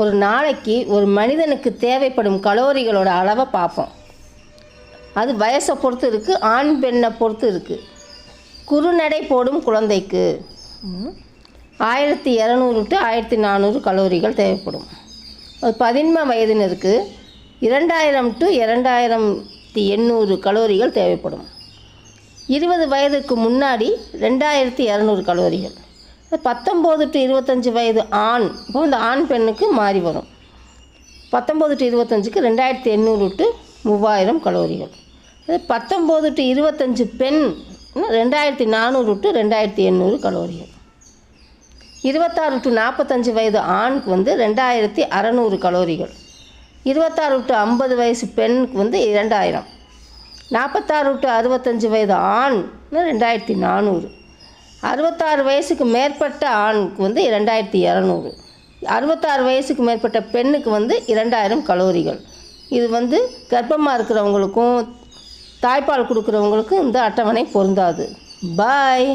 ஒரு நாளைக்கு ஒரு மனிதனுக்கு தேவைப்படும் கலோரிகளோட அளவை பார்ப்போம். அது வயசை பொறுத்து இருக்குது ஆண் பெண்ணை பொறுத்து இருக்குது குறுநடை போடும் குழந்தைக்கு ஆயிரத்தி இரநூறு டு ஆயிரத்தி நானூறு கலோரிகள் தேவைப்படும். அது பதின்ம வயதினருக்கு இரண்டாயிரம் டு இரண்டாயிரத்தி எண்ணூறு கலோரிகள் தேவைப்படும். இருபது வயதுக்கு முன்னாடி ரெண்டாயிரத்தி இரநூறு கலோரிகள். பத்தொம்போது டு இருபத்தஞ்சி வயது ஆண். இப்போ இந்த ஆண் பெண்ணுக்கு மாறி வரும். பத்தொம்போது டு இருபத்தஞ்சுக்கு ரெண்டாயிரத்தி எண்ணூறு டு மூவாயிரம் கலோரிகள். அது பத்தொம்போது டு இருபத்தஞ்சு பெண் ரெண்டாயிரத்தி நானூறு டு ரெண்டாயிரத்தி எண்ணூறு கலோரிகள். இருபத்தாறு டு நாற்பத்தஞ்சு வயது ஆணுக்கு வந்து ரெண்டாயிரத்தி அறநூறு கலோரிகள். இருபத்தாறு டு ஐம்பது வயசு பெண்ணுக்கு வந்து இரண்டாயிரம். நாற்பத்தாறு டு அறுபத்தஞ்சு வயது ஆண் ரெண்டாயிரத்தி நானூறு. அறுபத்தாறு வயசுக்கு மேற்பட்ட ஆணுக்கு வந்து ரெண்டாயிரத்தி இரநூறு. அறுபத்தாறு வயசுக்கு மேற்பட்ட பெண்ணுக்கு வந்து இரண்டாயிரம் கலோரிகள். இது வந்து கர்ப்பமாக இருக்கிறவங்களுக்கும் தாய்ப்பால் கொடுக்குறவங்களுக்கும் இந்த அட்டவணை பொருந்தாது. பாய்.